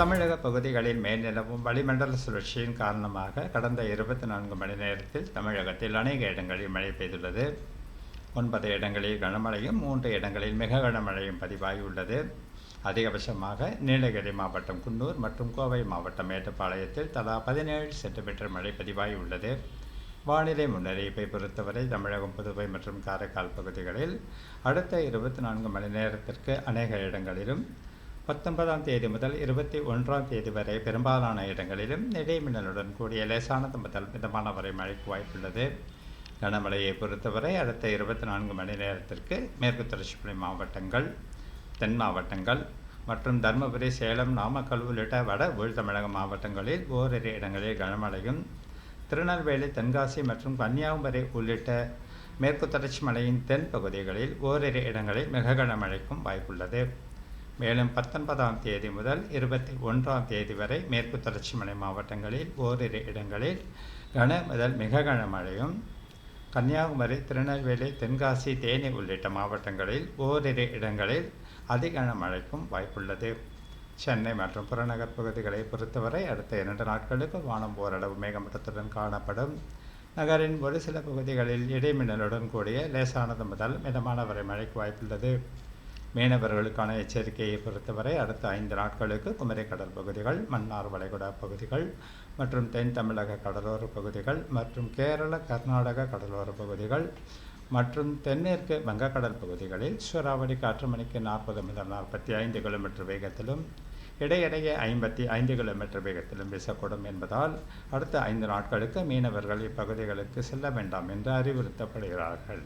தமிழக பகுதிகளில் மேல்நிலவும் வளிமண்டல சுழற்சியின் காரணமாக கடந்த இருபத்தி நான்கு மணி நேரத்தில் தமிழகத்தில் அநேக இடங்களில் மழை பெய்துள்ளது. ஒன்பது இடங்களில் கனமழையும் மூன்று இடங்களில் மிக கனமழையும் பதிவாகியுள்ளது அதிகபட்சமாக நீலகிரி மாவட்டம் குன்னூர் மற்றும் கோவை மாவட்டம் மேட்டுப்பாளையத்தில் தலா பதினேழு சென்டிமீட்டர் மழை பதிவாகியுள்ளது வானிலை முன்னறிவிப்பை பொறுத்தவரை தமிழகம் புதுவை மற்றும் காரைக்கால் பகுதிகளில் அடுத்த இருபத்தி நான்கு மணி நேரத்திற்கு அநேக இடங்களிலும் பத்தொன்பதாம் தேதி முதல் இருபத்தி ஒன்றாம் தேதி வரை பெரும்பாலான இடங்களிலும் இடைமின்னலுடன் கூடிய லேசானது முதல் மிதமான வரை மழைக்கு வாய்ப்புள்ளது. கனமழையை பொறுத்தவரை அடுத்த இருபத்தி நான்கு மணி நேரத்திற்கு மேற்கு தொடர்ச்சி மாவட்டங்கள் தென் மாவட்டங்கள் மற்றும் தருமபுரி சேலம் நாமக்கல் உள்ளிட்ட வட உள் தமிழக மாவட்டங்களில் ஓரிரு இடங்களில் கனமழையும் திருநெல்வேலி தென்காசி மற்றும் கன்னியாகுமரி உள்ளிட்ட மேற்கு தொடர்ச்சி மலையின் தென் பகுதிகளில் ஓரிரு இடங்களில் மிக கனமழைக்கும் வாய்ப்புள்ளது. மேலும் பத்தொன்பதாம் தேதி முதல் இருபத்தி ஒன்றாம் தேதி வரை மேற்கு தொடர்ச்சி மலை மாவட்டங்களில் ஓரிரு இடங்களில் கன முதல் மிக கனமழையும் கன்னியாகுமரி திருநெல்வேலி தென்காசி தேனி உள்ளிட்ட மாவட்டங்களில் ஓரிரு இடங்களில் அதிக மழைக்கும் வாய்ப்புள்ளது. சென்னை மற்றும் புறநகர் பகுதிகளை பொறுத்தவரை அடுத்த இரண்டு நாட்களுக்கு வானம் ஓரளவு மேகமூட்டத்துடன் காணப்படும். நகரின் ஒரு சில பகுதிகளில் இடைமின்னலுடன் கூடிய லேசானது முதல் மிதமான வரை மழைக்கு வாய்ப்புள்ளது. மீனவர்களுக்கான எச்சரிக்கையை பொறுத்தவரை அடுத்த ஐந்து நாட்களுக்கு குமரி கடல் பகுதிகள் மன்னார் வளைகுடா பகுதிகள் மற்றும் தென் தமிழக கடலோர பகுதிகள் மற்றும் கேரள கர்நாடக கடலோர பகுதிகள் மற்றும் தென்மேற்கு வங்கக்கடல் பகுதிகளில் சூறாவளி காற்று மணிக்கு நாற்பது முதல் நாற்பத்தி ஐந்து கிலோமீட்டர் வேகத்திலும் இடையிடையே ஐம்பத்தி ஐந்து கிலோமீட்டர் வேகத்திலும் வீசக்கூடும் என்பதால் அடுத்த ஐந்து நாட்களுக்கு மீனவர்கள் இப்பகுதிகளுக்கு செல்ல வேண்டாம் என்று அறிவுறுத்தப்படுகிறார்கள்.